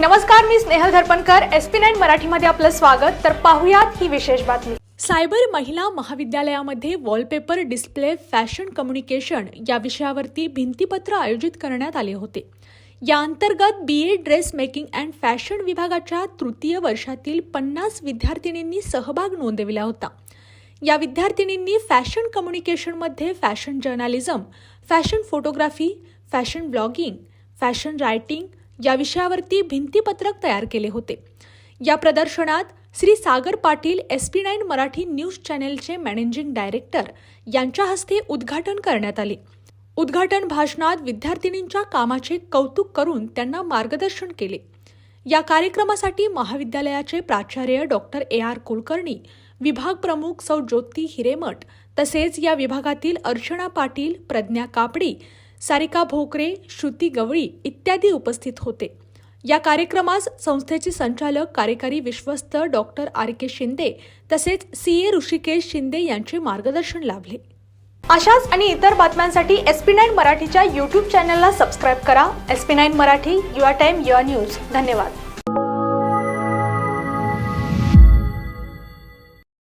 नमस्कार मी Snehal Dharpankar. S P nine मराठीमध्ये आपलं स्वागत. तर पाहुयात ही विशेष बातमी. सायबर महिला महाविद्यालयामध्ये वॉलपेपर डिस्प्ले फॅशन कम्युनिकेशन या विषयावरती भिंतीपत्र आयोजित करण्यात आले होते. या अंतर्गत B A dress making and fashion विभागाच्या तृतीय वर्षातील पन्नास विद्यार्थिनींनी सहभाग नोंदविला होता. या विद्यार्थिनींनी fashion कम्युनिकेशनमध्ये fashion journalism fashion photography fashion blogging fashion writing या विषयावरती भिंतीपत्रक तयार केले होते. या प्रदर्शनात Shri Sagar Patil S P nine Marathi news चॅनेलचे managing director यांच्या हस्ते उद्घाटन करण्यात आले. उद्घाटन भाषणात विद्यार्थिनींच्या कामाचे कौतुक करून त्यांना मार्गदर्शन केले. या कार्यक्रमासाठी महाविद्यालयाचे प्राचार्य डॉक्टर ए आर कुलकर्णी विभाग प्रमुख सौ ज्योती हिरेमठ तसेच या विभागातील अर्चना पाटील प्रज्ञा कापडी सारिका भोकरे श्रुती गवळी इत्यादी उपस्थित होते. या कार्यक्रमास संस्थेचे संचालक कार्यकारी विश्वस्त डॉक्टर आर के शिंदे तसेच सी ए ऋषिकेश शिंदे यांचे मार्गदर्शन लाभले. अशाच आणि इतर बातम्यांसाठी एस पी नाईन मराठीच्या यूट्यूब चॅनलला सबस्क्राईब करा. S P nine Marathi your time your news. धन्यवाद.